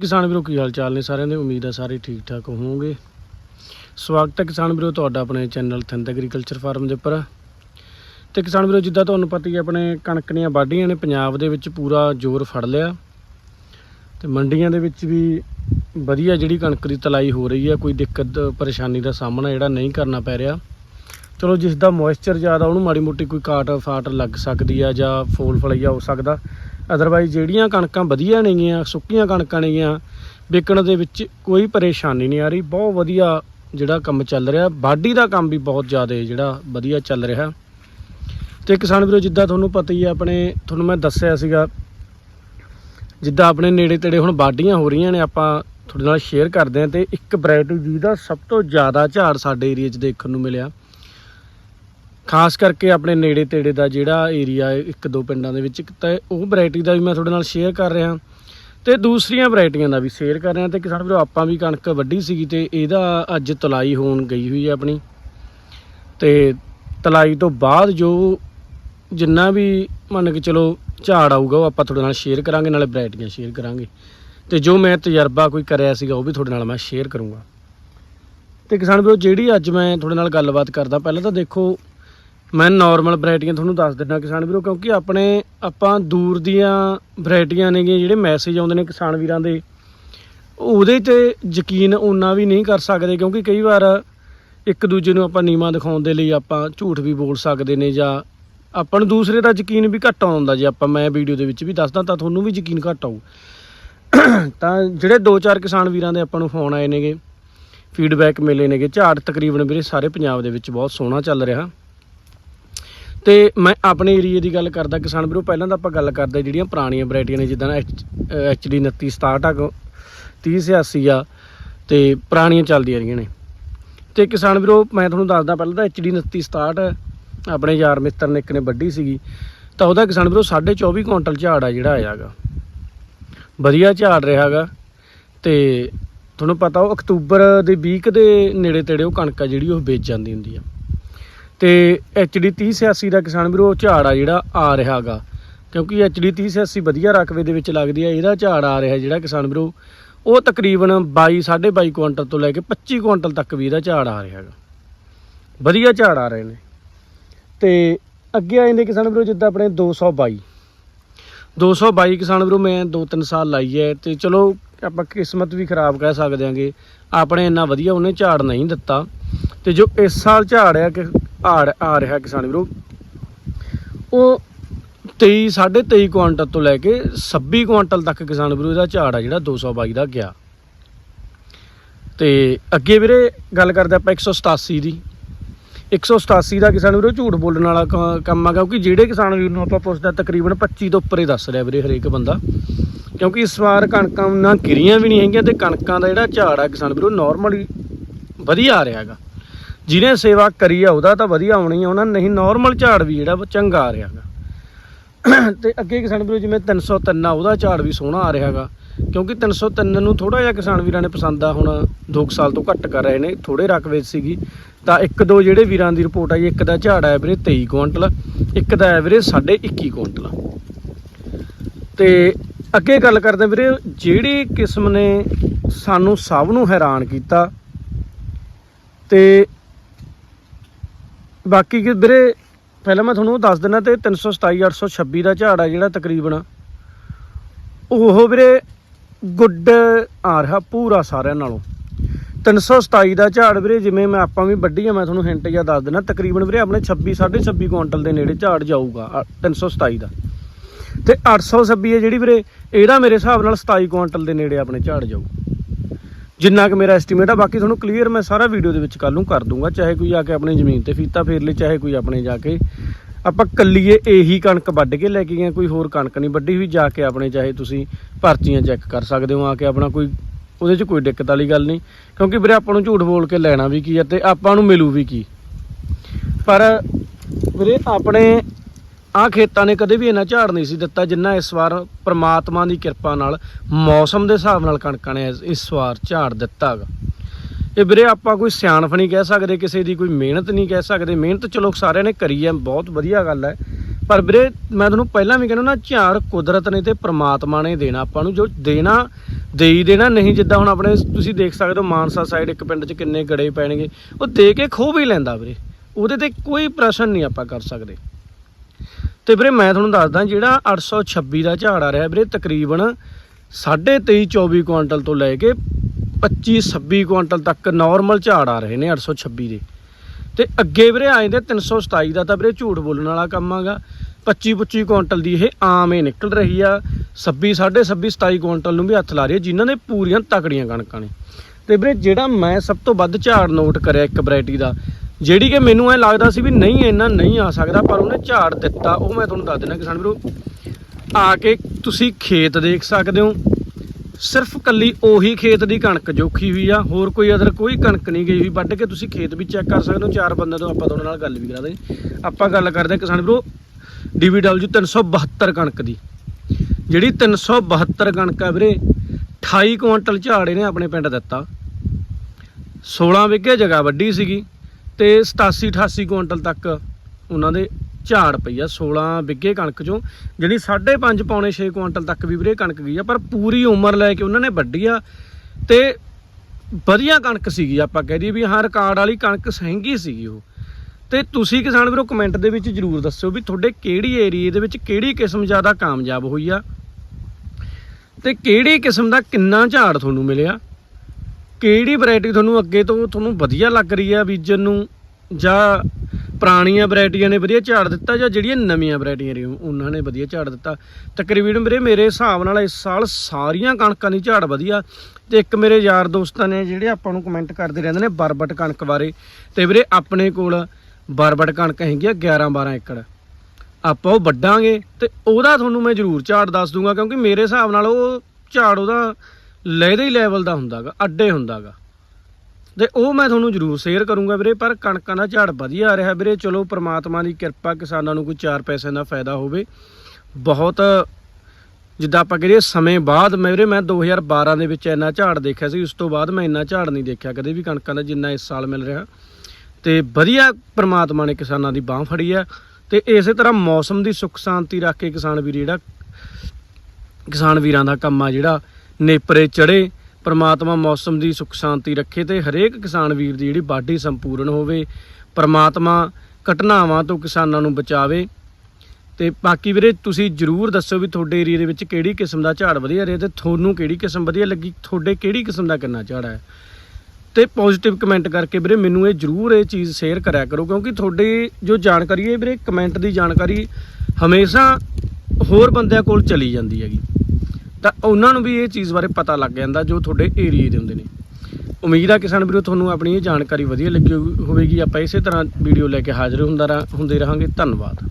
ਕਿਸਾਨ ਵੀਰੋ, ਕੀ ਹਾਲ ਚਾਲ ਨੇ ਸਾਰਿਆਂ ਦੇ? ਉਮੀਦ ਆ ਸਾਰੇ ਠੀਕ ਠਾਕ ਹੋਵੋਗੇ। ਸਵਾਗਤ ਹੈ ਕਿਸਾਨ ਵੀਰੋ, ਤੁਹਾਡਾ ਆਪਣੇ ਚੈਨਲ ਥਿੰਦ ਐਗਰੀਕਲਚਰ ਫਾਰਮ ਦੇ ਉੱਪਰ। ਤੇ ਕਿਸਾਨ ਵੀਰੋ, ਜਿੱਦਾਂ ਤੁਹਾਨੂੰ ਪਤਾ ਹੀ ਹੈ, ਆਪਣੇ ਕਣਕ ਦੀਆਂ ਵਾਢੀਆਂ ਨੇ, ਪੰਜਾਬ ਦੇ ਵਿੱਚ ਪੂਰਾ ਜ਼ੋਰ ਫੜ ਲਿਆ। ਤੇ ਮੰਡੀਆਂ ਦੇ ਵਿੱਚ ਵੀ ਵਧੀਆ ਜਿਹੜੀ ਕਣਕ ਦੀ ਤਲਾਈ ਹੋ ਰਹੀ ਹੈ, ਕੋਈ ਦਿੱਕਤ, ਪਰੇਸ਼ਾਨੀ ਦਾ ਸਾਹਮਣਾ ਜਿਹੜਾ ਨਹੀਂ ਕਰਨਾ ਪੈ ਰਿਹਾ। ਚਲੋ, ਜਿਸ ਦਾ ਮੋਇਸਚਰ ਜ਼ਿਆਦਾ, ਉਹਨੂੰ ਮਾੜੀ ਮੋਟੀ ਕੋਈ ਕਾਟ ਫਾਟ ਲੱਗ ਸਕਦੀ ਆ ਜਾਂ ਫੋਲ ਫਲਈਆ ਹੋ ਸਕਦਾ। ਅਦਰਵਾਈਜ਼ ਜਿਹੜੀਆਂ ਕਣਕਾਂ ਵਧੀਆ ਨੇਗੀਆਂ, ਸੁੱਕੀਆਂ ਕਣਕਾਂ ਨੇਗੀਆਂ, ਵਿਕਣ ਦੇ ਵਿੱਚ ਕੋਈ ਪਰੇਸ਼ਾਨੀ ਨਹੀਂ ਆ ਰਹੀ। ਬਹੁਤ ਵਧੀਆ ਜਿਹੜਾ ਕੰਮ ਚੱਲ ਰਿਹਾ। ਬਾਡੀ ਦਾ ਕੰਮ ਵੀ ਬਹੁਤ ਜ਼ਿਆਦਾ ਜਿਹੜਾ ਵਧੀਆ ਚੱਲ ਰਿਹਾ। ਤੇ ਕਿਸਾਨ ਵੀਰੋ, ਜਿੱਦਾਂ ਤੁਹਾਨੂੰ ਪਤਾ ਹੀ ਹੈ ਆਪਣੇ ਤੁਹਾਨੂੰ ਮੈਂ ਦੱਸਿਆ ਸੀਗਾ, ਜਿੱਦਾਂ ਆਪਣੇ ਨੇੜੇ ਤੇੜੇ ਹੁਣ ਬਾਡੀਆਂ ਹੋ ਰਹੀਆਂ ਨੇ, ਆਪਾਂ ਤੁਹਾਡੇ ਨਾਲ ਸ਼ੇਅਰ ਕਰਦੇ ਹਾਂ ਤੇ ਇੱਕ ਵੈਰਾਈਟੀ ਜਿਹਦਾ ਸਭ ਤੋਂ ਜ਼ਿਆਦਾ ਝਾੜ ਸਾਡੇ ਏਰੀਆ 'ਚ ਦੇਖਣ ਨੂੰ ਮਿਲਿਆ। ਖਾਸ ਕਰਕੇ ਆਪਣੇ ਨੇੜੇ ਤੇੜੇ ਦਾ ਜਿਹੜਾ ਏਰੀਆ ਇੱਕ ਦੋ ਪਿੰਡਾਂ ਦੇ ਵਿੱਚ ਤਾਂ ਉਹ ਵੈਰਾਈਟੀ ਦਾ ਵੀ ਮੈਂ ਤੁਹਾਡੇ ਨਾਲ ਸ਼ੇਅਰ ਕਰ ਰਿਹਾ। ਤੇ ਦੂਸਰੀਆਂ ਵੈਰਾਈਟੀਆਂ ਦਾ ਵੀ ਸ਼ੇਅਰ ਕਰ ਰਿਹਾ ਤੇ ਕਿਸਾਨ ਵੀਰੋ ਆਪਾਂ ਵੀ ਕਣਕ ਵੱਢੀ ਸੀਗੀ ਤੇ ਇਹਦਾ ਅੱਜ ਤਲਾਈ ਹੋਣ ਗਈ ਹੋਈ ਹੈ ਆਪਣੀ। ਤੇ ਤਲਾਈ ਤੋਂ ਬਾਅਦ ਜੋ ਜਿੰਨਾ ਵੀ ਮੰਨ ਕੇ ਚਲੋ ਝਾੜ ਆਊਗਾ ਉਹ ਆਪਾਂ ਤੁਹਾਡੇ ਨਾਲ ਸ਼ੇਅਰ ਕਰਾਂਗੇ, ਨਾਲੇ ਵੈਰਾਈਟੀਆਂ ਸ਼ੇਅਰ ਕਰਾਂਗੇ। ਤੇ ਜੋ ਮੈਂ ਤਜਰਬਾ ਕੋਈ ਕਰਿਆ ਸੀਗਾ ਉਹ ਵੀ ਤੁਹਾਡੇ ਨਾਲ ਮੈਂ ਸ਼ੇਅਰ ਕਰੂੰਗਾ। ਤੇ ਕਿਸਾਨ ਵੀਰੋ, ਜਿਹੜੀ ਅੱਜ ਮੈਂ ਤੁਹਾਡੇ ਨਾਲ ਗੱਲਬਾਤ ਕਰਦਾ, ਪਹਿਲਾਂ ਤਾਂ ਦੇਖੋ ਮੈਂ ਨਾਰਮਲ ਵੈਰਾਈਟੀਆਂ ਤੁਹਾਨੂੰ ਦੱਸ ਦਿੰਦਾ ਕਿਸਾਨ ਵੀਰੋ, ਕਿਉਂਕਿ ਆਪਣੇ ਆਪਾਂ ਦੂਰ ਦੀਆਂ ਵੈਰਾਈਟੀਆਂ ਨੇਗੀਆਂ ਜਿਹੜੇ ਮੈਸੇਜ ਆਉਂਦੇ ਨੇ ਕਿਸਾਨ ਵੀਰਾਂ ਦੇ, ਉਹਦੇ ਤੇ ਯਕੀਨ ਉਹਨਾਂ ਵੀ ਨਹੀਂ ਕਰ ਸਕਦੇ, ਕਿਉਂਕਿ ਕਈ ਵਾਰ ਇੱਕ ਦੂਜੇ ਨੂੰ ਆਪਾਂ ਨੀਵਾਂ ਦਿਖਾਉਣ ਦੇ ਲਈ ਆਪਾਂ ਝੂਠ ਵੀ ਬੋਲ ਸਕਦੇ ਨੇ ਜਾਂ ਆਪਾਂ ਨੂੰ ਦੂਸਰੇ ਦਾ ਯਕੀਨ ਵੀ ਘੱਟ ਆਉਂਦਾ ਜੇ ਆਪਾਂ ਮੈਂ ਵੀਡੀਓ ਦੇ ਵਿੱਚ ਵੀ ਦੱਸਦਾ ਤਾਂ ਤੁਹਾਨੂੰ ਵੀ ਯਕੀਨ ਘੱਟ ਆਊ। ਤਾਂ ਜਿਹੜੇ ਦੋ ਚਾਰ ਕਿਸਾਨ ਵੀਰਾਂ ਦੇ ਆਪਾਂ ਨੂੰ ਫੋਨ ਆਏ ਨੇਗੇ ਫੀਡਬੈਕ ਮਿਲੇ ਨੇਗੇ, ਝਾੜ ਤਕਰੀਬਨ ਵੀਰੇ ਸਾਰੇ ਪੰਜਾਬ ਦੇ ਵਿੱਚ ਬਹੁਤ ਸੋਹਣਾ ਚੱਲ ਰਿਹਾ। ਤੇ ਮੈਂ ਆਪਣੇ ਏਰੀਏ ਦੀ ਗੱਲ ਕਰਦਾ, ਕਿਸਾਨ ਵੀਰੋ, ਪਹਿਲਾਂ ਤਾਂ ਆਪਾਂ ਗੱਲ ਕਰਦੇ ਜਿਹੜੀਆਂ ਪੁਰਾਣੀਆਂ ਵੈਰਾਈਟੀਆਂ ਨੇ, ਜਿੱਦਾਂ ਐਚਡੀ 29 67 ਆ 3086 ਆ, ਤੇ ਪੁਰਾਣੀਆਂ ਚੱਲਦੀਆਂ ਰਹੀਆਂ ਨੇ। ਤੇ ਕਿਸਾਨ ਵੀਰੋ, ਮੈਂ ਤੁਹਾਨੂੰ ਦੱਸਦਾ ਪਹਿਲਾਂ ਤਾਂ ਐਚਡੀ 29 67 ਆਪਣੇ ਯਾਰ ਮਿੱਤਰ ਨੇ, ਇੱਕ ਨੇ ਵੱਡੀ ਸੀਗੀ, ਤਾਂ ਉਹਦਾ ਕਿਸਾਨ ਵੀਰੋ 24.5 ਕੁਇੰਟਲ ਝਾੜ ਆ ਜਿਹੜਾ ਆਇਆਗਾ ਵਧੀਆ ਝਾੜ ਰਿਹਾਗਾ ਤੇ ਤੁਹਾਨੂੰ ਪਤਾ ਉਹ ਅਕਤੂਬਰ ਦੇ 20 ਦੇ ਨੇੜੇ ਤੇੜੇ ਉਹ ਕਣਕ ਆ ਜਿਹੜੀ ਉਹ ਵੇਚ ਜਾਂਦੀ ਹੁੰਦੀ ਆ। ਤੇ ਐਚਡੀ 3086 ਦਾ ਕਿਸਾਨ ਵੀਰੋ ਝਾੜ ਆ ਜਿਹੜਾ ਆ ਰਿਹਾਗਾ ਕਿਉਂਕਿ ਐਚਡੀ 3086 ਵਧੀਆ ਰਕਬੇ ਦੇ ਵਿੱਚ ਲੱਗਦੀ ਆ, ਇਹਦਾ ਝਾੜ ਆ ਰਿਹਾ ਜਿਹੜਾ ਕਿਸਾਨ ਵੀਰੋ, ਉਹ ਤਕਰੀਬਨ 22 22.5 ਕੁਇੰਟਲ ਤੋਂ ਲੈ ਕੇ 25 ਕੁਇੰਟਲ ਤੱਕ ਵੀ ਇਹਦਾ ਝਾੜ ਆ ਰਿਹਾ ਹੈਗਾ ਵਧੀਆ ਝਾੜ ਆ ਰਹੇ ਨੇ। ਤੇ ਅੱਗੇ ਆ ਜਾਂਦੇ ਕਿਸਾਨ ਵੀਰੋ, ਜਿੱਦਾਂ ਆਪਣੇ 222 222 ਕਿਸਾਨ ਵੀਰੋ, ਮੈਂ 2-3 ਸਾਲ ਲਾਈ ਹੈ ਤੇ ਚਲੋ ਆਪਾਂ ਕਿਸਮਤ ਵੀ ਖਰਾਬ ਕਹਿ ਸਕਦੇ ਆਂਗੇ। ਆਪਣੇ ਇੰਨਾ ਵਧੀਆ ਉਹਨੇ ਝਾੜ ਨਹੀਂ ਦਿੱਤਾ। ਤੇ ਜੋ ਇਸ ਸਾਲ ਝਾੜ ਆ ਕਿ ਆੜ ਆ ਰਿਹਾ ਕਿਸਾਨ ਵੀਰੋ। ਉਹ 23 23.5 ਕੁਆਂਟਲ ਤੋਂ ਲੈ ਕੇ 26 ਕੁਆਂਟਲ ਤੱਕ ਕਿਸਾਨ ਵੀਰੋ ਇਹਦਾ ਝਾੜ ਆ ਜਿਹੜਾ 222 ਦਾ ਗਿਆ। ਤੇ ਅੱਗੇ ਵੀਰੇ ਗੱਲ ਕਰਦੇ ਆਪਾਂ 187 ਦੀ। 187 ਦਾ ਕਿਸਾਨ ਵੀਰੋ ਝੂਠ ਬੋਲਣ ਵਾਲਾ ਕ- ਕੰਮ ਆ, ਕਿਉਂਕਿ ਜਿਹੜੇ ਕਿਸਾਨ ਵੀਰ ਨੂੰ ਆਪਾਂ ਪੁੱਛਦਾ ਤਕਰੀਬਨ 25 ਤੋਂ ਉੱਪਰ ਹੀ ਦੱਸ ਰਿਹਾ ਵੀਰੇ ਹਰੇਕ ਬੰਦਾ। ਕਿਉਂਕਿ ਇਸ ਵਾਰ ਕਣਕਾਂ ਨਾ ਗਿਰੀਆਂ ਵੀ ਨਹੀਂ ਹੈਗੀਆਂ ਤੇ ਕਣਕਾਂ ਦਾ ਜਿਹੜਾ ਝਾੜ ਆ ਕਿਸਾਨ ਵੀਰੋ ਨਾਰਮਲੀ ਵਧੀਆ ਆ ਰਿਹਾ ਹੈਗਾ। ਜਿਹਨੇ ਸੇਵਾ ਕਰੀ ਆ, ਉਹਦਾ ਤਾਂ ਵਧੀਆ ਆਉਣੀ ਆ, ਉਹਨਾਂ ਨਹੀਂ ਨਾਰਮਲ ਝਾੜ ਵੀ ਜਿਹੜਾ ਚੰਗਾ ਆ ਰਿਹਾ ਹੈਗਾ। ਤੇ ਅੱਗੇ ਕਿਸਾਨ ਵੀਰੋ, ਜਿਵੇਂ 303 ਆ, ਉਹਦਾ ਝਾੜ ਵੀ ਸੋਹਣਾ ਆ ਰਿਹਾ ਹੈਗਾ। ਕਿਉਂਕਿ 303 ਨੂੰ ਥੋੜਾ ਜਿਹਾ ਕਿਸਾਨ ਵੀਰਾਂ ਨੇ ਪਸੰਦ ਆ, ਹੁਣ 2 ਸਾਲ ਤੋਂ ਘੱਟ ਕਰ ਰਹੇ ਨੇ ਥੋੜੇ ਰਕਬੇ 'ਚ ਸੀਗੀ। ਤਾਂ ਇੱਕ ਦੋ ਜਿਹੜੇ ਵੀਰਾਂ ਦੀ ਰਿਪੋਰਟ ਆਈ, ਇੱਕ ਦਾ ਝਾੜ ਆਇਆ ਵੀਰੇ 23 ਕੁਇੰਟਲ, ਇੱਕ ਦਾ ਆਇਆ ਵੀਰੇ 21.5 ਕੁਇੰਟਲ। ਤੇ ਅੱਗੇ ਗੱਲ ਕਰਦੇ ਵੀਰੇ, ਜਿਹੜੀ ਕਿਸਮ ਨੇ ਸਾਨੂੰ ਸਭ ਨੂੰ ਹੈਰਾਨ ਕੀਤਾ, ਤੇ ਬਾਕੀ ਕਿ ਵੀਰੇ ਪਹਿਲਾਂ ਮੈਂ ਤੁਹਾਨੂੰ ਉਹ ਦੱਸ ਦਿੰਦਾ ਤੇ 327 826 ਦਾ ਝਾੜ ਆ ਜਿਹੜਾ ਤਕਰੀਬਨ। ਉਹ ਵੀਰੇ ਗੁੱਡ ਆ ਰਿਹਾ ਪੂਰਾ ਸਾਰਿਆਂ ਨਾਲੋਂ। 327 ਦਾ ਝਾੜ ਵੀਰੇ ਜਿਵੇਂ ਮੈਂ ਆਪਾਂ ਵੀ ਵੱਢੀ ਆ ਮੈਂ ਤੁਹਾਨੂੰ ਹਿੰਟ ਜਾਂ ਦੱਸ ਦਿੰਦਾ ਤਕਰੀਬਨ ਵੀਰੇ ਆਪਣੇ 26 26 ਕੁਇੰਟਲ ਦੇ ਨੇੜੇ ਝਾੜ ਜਾਊਗਾ ਅ, 327 ਦਾ। ਤੇ 826 ਹੈ ਜਿਹੜੀ ਵੀਰੇ ਇਹਦਾ ਮੇਰੇ ਹਿਸਾਬ ਨਾਲ 27 ਕੁਇੰਟਲ ਦੇ ਨੇੜੇ ਆਪਣੇ ਝਾੜ ਜਾਊ। ਜਿੰਨਾ ਕਿ ਮੇਰਾ ਐਸਟੀਮੇਟ ਆ, ਬਾਕੀ ਤੁਹਾਨੂੰ ਕਲੀਅਰ ਮੈਂ ਸਾਰਾ ਵੀਡੀਓ ਦੇ ਵਿੱਚ ਕੱਲ ਨੂੰ ਕਰ ਦੂੰਗਾ। ਚਾਹੇ ਕੋਈ ਆ ਕੇ ਆਪਣੀ ਜ਼ਮੀਨ ਤੇ ਫੀਤਾ ਫੇਰ ਲੇ, ਚਾਹੇ ਕੋਈ ਆਪਣੇ ਜਾ ਕੇ। ਆਪਾਂ ਕੱਲੀਏ ਇਹੀ ਕਣਕ ਵੱਢ ਕੇ ਲੈ ਕੇ ਗਏ ਕੋਈ ਹੋਰ ਕਣਕ ਨਹੀਂ ਵੱਢੀ ਵੀ ਜਾ ਕੇ ਆਪਣੇ ਚਾਹੇ ਤੁਸੀਂ ਪਰਚੀਆਂ ਚੈੱਕ ਕਰ ਸਕਦੇ ਹੋ, ਆ ਕੇ ਆਪਣਾ ਕੋਈ, ਉਹਦੇ 'ਚ ਕੋਈ ਦਿੱਕਤ ਵਾਲੀ ਗੱਲ ਨਹੀਂ। ਕਿਉਂਕਿ ਵੀਰੇ ਆਪਾਂ ਨੂੰ ਝੂਠ ਬੋਲ ਕੇ ਲੈਣਾ ਵੀ ਕੀ ਹੈ ਤੇ ਆਪਾਂ ਨੂੰ ਮਿਲੂ ਵੀ ਕੀ। ਪਰ ਵੀਰੇ ਆਪਣੇ ਆ ਖੇਤਾਂ ਨੇ ਕਦੇ ਵੀ ਇੰਨਾ ਝਾੜ ਨਹੀਂ ਸੀ ਦਿੱਤਾ ਜਿੰਨਾ ਇਸ ਵਾਰ ਪ੍ਰਮਾਤਮਾ ਦੀ ਕਿਰਪਾ ਨਾਲ ਮੌਸਮ ਦੇ ਹਿਸਾਬ ਨਾਲ ਕਣਕਾਂ ਨੇ ਇਸ- ਵਾਰ ਝਾੜ ਦਿੱਤਾ ਹੈਗਾ ਇਹ ਵੀਰੇ ਆਪਾਂ ਕੋਈ ਸਿਆਣਫ ਨਹੀਂ ਕਹਿ ਸਕਦੇ, ਕਿਸੇ ਦੀ ਕੋਈ ਮਿਹਨਤ ਨਹੀਂ ਕਹਿ ਸਕਦੇ। ਮਿਹਨਤ ਚਲੋ ਸਾਰਿਆਂ ਨੇ ਕਰੀ ਹੈ, ਬਹੁਤ ਵਧੀਆ ਗੱਲ ਹੈ। ਪਰ ਵੀਰੇ ਮੈਂ ਤੁਹਾਨੂੰ ਪਹਿਲਾਂ ਵੀ ਕਹਿੰਦਾ ਨਾ, ਝਾੜ ਕੁਦਰਤ ਨੇ ਤੇ ਪ੍ਰਮਾਤਮਾ ਨੇ ਦੇਣਾ। ਆਪਾਂ ਨੂੰ ਜੋ ਦੇਣਾ, ਦੇਈ ਦੇਣਾ, ਨਹੀਂ ਜਿੱਦਾਂ ਹੁਣ ਆਪਣੇ ਤੁਸੀਂ ਦੇਖ ਸਕਦੇ ਹੋ, ਮਾਨਸਾ ਸਾਈਡ ਇੱਕ ਪਿੰਡ 'ਚ ਕਿੰਨੇ ਗੜੇ ਪੈਣਗੇ। ਉਹ ਦੇ ਕੇ ਖੋ ਵੀ ਲੈਂਦਾ ਵੀਰੇ। ਉਹਦੇ ਤੇ ਕੋਈ ਪ੍ਰਸ਼ਨ ਨਹੀਂ ਆਪਾਂ ਕਰ ਸਕਦੇ। ਤੇ ਵੀਰੇ ਮੈਂ ਤੁਹਾਨੂੰ ਦੱਸਦਾ ਜਿਹੜਾ 826 ਦਾ ਝਾੜ ਆ ਰਿਹਾ ਵੀਰੇ ਤਕਰੀਬਨ 23.5 24 ਕੁਇੰਟਲ ਤੋਂ ਲੈ ਕੇ 25 26 ਕੁਇੰਟਲ ਤੱਕ ਨਾਰਮਲ ਝਾੜ ਆ ਰਹੇ ਨੇ 826 ਦੇ। ਤੇ ਅੱਗੇ ਵੀਰੇ ਆਏ ਦੇ 327 ਦਾ ਤਾਂ ਵੀਰੇ ਝੂਠ ਬੋਲਣ ਵਾਲਾ ਕੰਮ ਆਗਾ। 25 25 ਕੁਇੰਟਲ ਦੀ ਇਹ ਆਮ ਹੀ ਨਿਕਲ ਰਹੀ ਆ। 26 26 27 ਕੁਇੰਟਲ ਨੂੰ ਵੀ ਹੱਥ ਲਾ ਰਹੀ ਹੈ ਜਿਨ੍ਹਾਂ ਦੇ ਪੂਰੀਆਂ ਤਕੜੀਆਂ ਕਣਕਾਂ ਨੇ। ਤੇ ਵੀਰੇ ਜਿਹੜਾ ਮੈਂ ਸਭ ਤੋਂ ਵੱਧ ਝਾੜ ਨੋਟ ਕਰਿਆ ਇੱਕ ਵੈਰਾਈਟੀ ਦਾ ਜਿਹੜੀ ਕਿ ਮੈਨੂੰ ਐ ਲੱਗਦਾ ਸੀ ਵੀ ਨਹੀਂ, ਇੰਨਾ ਨਹੀਂ ਆ ਸਕਦਾ, ਪਰ ਉਹਨੇ ਝਾੜ ਦਿੱਤਾ। ਉਹ ਮੈਂ ਤੁਹਾਨੂੰ ਦੱਸ ਦਿੰਦਾ ਕਿਸਾਨ ਵੀਰੋ, ਆ ਕੇ ਤੁਸੀਂ ਖੇਤ ਦੇਖ ਸਕਦੇ ਹੋ। ਸਿਰਫ ਕੱਲੀ ਉਹੀ ਖੇਤ ਦੀ ਕਣਕ ਜੋਖੀ ਹੋਈ ਆ। ਹੋਰ ਕੋਈ ਅਦਰ ਕੋਈ ਕਣਕ ਨਹੀਂ ਗਈ ਹੋਈ। ਵੱਢ ਕੇ ਤੁਸੀਂ ਖੇਤ ਵੀ ਚੈੱਕ ਕਰ ਸਕਦੇ ਹੋ। ਚਾਰ ਬੰਦਿਆਂ ਤੋਂ ਆਪਾਂ ਤੁਹਾਡੇ ਨਾਲ ਗੱਲ ਵੀ ਕਰਾ ਦਾਂਗੇ। ਆਪਾਂ ਗੱਲ ਕਰਦੇ ਹਾਂ ਕਿਸਾਨ ਵੀਰੋ DVW 372 ਕਣਕ ਦੀ। ਜਿਹੜੀ 372 ਕਣਕ ਆ ਵੀਰੇ 28 ਕੁਇੰਟਲ ਝਾੜ ਇਹਨੇ ਆਪਣੇ ਪਿੰਡ ਦਿੱਤਾ। 16 ਵਿਗੇ ਜਗ੍ਹਾ ਵੱਡੀ ਸੀਗੀ। ਤੇ 87 88 ਕੁਇੰਟਲ ਤੱਕ ਉਹਨਾਂ ਦੇ ਝਾੜ ਪਈ ਆ 16 ਵਿਗੇ ਕਣਕ ਚੋਂ, ਜਿਹੜੀ 5.5 ਪੌਣੇ 6 ਕੁਇੰਟਲ ਤੱਕ ਵੀ ਵੀਰੇ ਕਣਕ ਗਈ ਆ, ਪਰ ਪੂਰੀ ਉਮਰ ਲੈ ਕੇ ਉਹਨਾਂ ਨੇ ਵੱਢੀ ਆ ਤੇ ਵਧੀਆ ਕਣਕ ਸੀਗੀ ਆਪਾਂ ਕਹਿ ਦਈਏ ਵੀ ਹਾਂ, ਰਿਕਾਰਡ ਵਾਲੀ ਕਣਕ ਸਹਿੰਗੀ ਸੀਗੀ ਉਹ। ਤੇ ਤੁਸੀਂ ਕਿਸਾਨ ਵੀਰੋ ਕਮੈਂਟ ਦੇ ਵਿੱਚ ਜਰੂਰ ਦੱਸਿਓ ਵੀ ਤੁਹਾਡੇ ਕਿਹੜੀ ਏਰੀਏ ਦੇ ਵਿੱਚ ਕਿਹੜੀ ਕਿਸਮ ਜ਼ਿਆਦਾ ਕਾਮਯਾਬ ਹੋਈ ਆ ਤੇ ਕਿਹੜੀ ਕਿਸਮ ਦਾ ਕਿੰਨਾ ਝਾੜ ਤੁਹਾਨੂੰ ਮਿਲਿਆ? ਕਿਹੜੀ ਵੈਰਾਈਟੀ ਤੁਹਾਨੂੰ ਅੱਗੇ ਤੋਂ ਤੁਹਾਨੂੰ ਵਧੀਆ ਲੱਗ ਰਹੀ ਆ ਬੀਜਣ ਨੂੰ? ਜਾਂ ਪੁਰਾਣੀਆਂ ਵੈਰਾਈਟੀਆਂ ਨੇ ਵਧੀਆ ਝਾੜ ਦਿੱਤਾ ਜਾਂ ਜਿਹੜੀਆਂ ਨਵੀਆਂ ਵੈਰਾਈਟੀਆਂ ਰਹੀਆਂ ਉਹਨਾਂ ਨੇ ਵਧੀਆ ਝਾੜ ਦਿੱਤਾ? ਤਕਰੀਬਨ ਵੀਰੇ ਮੇਰੇ ਹਿਸਾਬ ਨਾਲ ਇਸ ਸਾਲ ਸਾਰੀਆਂ ਕਣਕਾਂ ਦੀ ਝਾੜ ਵਧੀਆ। ਤੇ ਇੱਕ ਮੇਰੇ ਯਾਰ ਦੋਸਤਾਂ ਨੇ ਜਿਹੜੇ ਆਪਾਂ ਨੂੰ ਕਮੈਂਟ ਕਰਦੇ ਰਹਿੰਦੇ ਨੇ ਬਰਬਟ ਕਣਕ ਬਾਰੇ। ਤੇ ਵੀਰੇ ਆਪਣੇ ਕੋਲ ਬਰਬਟ ਕਣਕ ਹੈਗੀ ਆ 11 12 ਏਕੜ। ਆਪਾਂ ਉਹ ਵੱਢਾਂਗੇ ਤੇ ਉਹਦਾ ਤੁਹਾਨੂੰ ਮੈਂ ਜ਼ਰੂਰ ਝਾੜ ਦੱਸ ਦੂੰਗਾ ਕਿਉਂਕਿ ਮੇਰੇ ਹਿਸਾਬ ਨਾਲ ਉਹ ਝਾੜ ਉਹਦਾ ਲੈਦੇ ਹੀ ਲੈਵਲ ਦਾ ਹੁੰਦਾਗਾ, ਅੱਡੇ ਹੁੰਦਾਗਾ। ਤੇ ਉਹ ਮੈਂ ਤੁਹਾਨੂੰ ਜ਼ਰੂਰ ਸ਼ੇਅਰ ਕਰੂੰਗਾ ਵੀਰੇ, ਪਰ ਕਣਕਾਂ ਦਾ ਝਾੜ ਵਧੀਆ ਆ ਰਿਹਾ ਵੀਰੇ। ਚਲੋ, ਪ੍ਰਮਾਤਮਾ ਦੀ ਕਿਰਪਾ ਕਿਸਾਨਾਂ ਨੂੰ ਕੋਈ 4 ਪੈਸੇ ਦਾ ਫਾਇਦਾ ਹੋਵੇ। ਬਹੁਤ, ਜਿੱਦਾਂ ਆਪਾਂ ਕਹੀਏ ਸਮੇਂ ਬਾਅਦ ਮੈਂ ਵੀਰੇ, ਮੈਂ 2012 ਦੇ ਵਿੱਚ ਇੰਨਾ ਝਾੜ ਦੇਖਿਆ ਸੀ। ਉਸ ਤੋਂ ਬਾਅਦ ਮੈਂ ਇੰਨਾ ਝਾੜ ਨਹੀਂ ਦੇਖਿਆ ਕਦੇ ਵੀ ਕਣਕਾਂ ਦਾ ਜਿੰਨਾ ਇਸ ਸਾਲ ਮਿਲ ਰਿਹਾ। ਤੇ ਵਧੀਆ ਪ੍ਰਮਾਤਮਾ ਨੇ ਕਿਸਾਨਾਂ ਦੀ ਬਾਹ ਫੜੀ ਆ। ਤੇ ਇਸੇ ਤਰ੍ਹਾਂ ਮੌਸਮ ਦੀ ਸੁੱਖ ਸ਼ਾਂਤੀ ਰੱਖ ਕੇ ਕਿਸਾਨ ਵੀਰ ਜਿਹੜਾ, ਕਿਸਾਨ ਵੀਰਾਂ ਦਾ ਕੰਮ ਆ ਜਿਹੜਾ ਨੇਪਰੇ ਚੜੇ, ਪਰਮਾਤਮਾ ਮੌਸਮ ਦੀ ਸੁੱਖ ਸ਼ਾਂਤੀ ਰੱਖੇ ਤੇ ਹਰੇਕ ਕਿਸਾਨ ਵੀਰ ਦੀ ਜਿਹੜੀ ਬਾਢੀ ਸੰਪੂਰਨ ਹੋਵੇ। ਪਰਮਾਤਮਾ ਘਟਨਾਵਾਂ ਤੋਂ ਕਿਸਾਨਾਂ ਨੂੰ ਬਚਾਵੇ। ਤੇ ਬਾਕੀ ਵੀਰੇ, ਤੁਸੀਂ ਜਰੂਰ ਦੱਸੋ ਵੀ ਤੁਹਾਡੇ ਏਰੀਆ ਦੇ ਵਿੱਚ ਕਿਹੜੀ ਕਿਸਮ ਦਾ ਝਾੜ ਵਧੀਆ ਰਿਹਾ ਤੇ ਤੁਹਾਨੂੰ ਕਿਹੜੀ ਕਿਸਮ ਵਧੀਆ ਲੱਗੀ, ਤੁਹਾਡੇ ਕਿਹੜੀ ਕਿਸਮ ਦਾ ਕਿੰਨਾ ਝਾੜ ਹੈ ਤੇ ਪੋਜ਼ਿਟਿਵ ਕਮੈਂਟ ਕਰਕੇ ਵੀਰੇ, ਮੈਨੂੰ ਇਹ ਜਰੂਰ ਇਹ ਚੀਜ਼ ਸ਼ੇਅਰ ਕਰਿਆ ਕਰੋ, ਕਿਉਂਕਿ ਤੁਹਾਡੇ ਜੋ ਜਾਣਕਾਰੀ ਹੈ ਵੀਰੇ ਕਮੈਂਟ ਦੀ ਜਾਣਕਾਰੀ ਹਮੇਸ਼ਾ ਹੋਰ ਬੰਦਿਆਂ ਕੋਲ ਚਲੀ ਜਾਂਦੀ ਹੈਗੀ। ਤਾਂ ਉਹਨਾਂ ਨੂੰ ਵੀ ਇਹ ਚੀਜ਼ ਬਾਰੇ ਪਤਾ ਲੱਗ ਜਾਂਦਾ ਜੋ ਤੁਹਾਡੇ ਏਰੀਏ ਦੇ ਹੁੰਦੇ ਨੇ। ਉਮੀਦ ਆ ਕਿਸਾਨ ਵੀਰੋ ਤੁਹਾਨੂੰ ਆਪਣੀ ਇਹ ਜਾਣਕਾਰੀ ਵਧੀਆ ਲੱਗੀ ਹੋਵੇਗੀ। ਆਪਾਂ ਇਸੇ ਤਰ੍ਹਾਂ ਵੀਡੀਓ ਲੈ ਕੇ ਹਾਜ਼ਰ ਹੁੰਦਾ ਰਾਂ- ਹੁੰਦੇ ਰਹਾਂਗੇ। ਧੰਨਵਾਦ।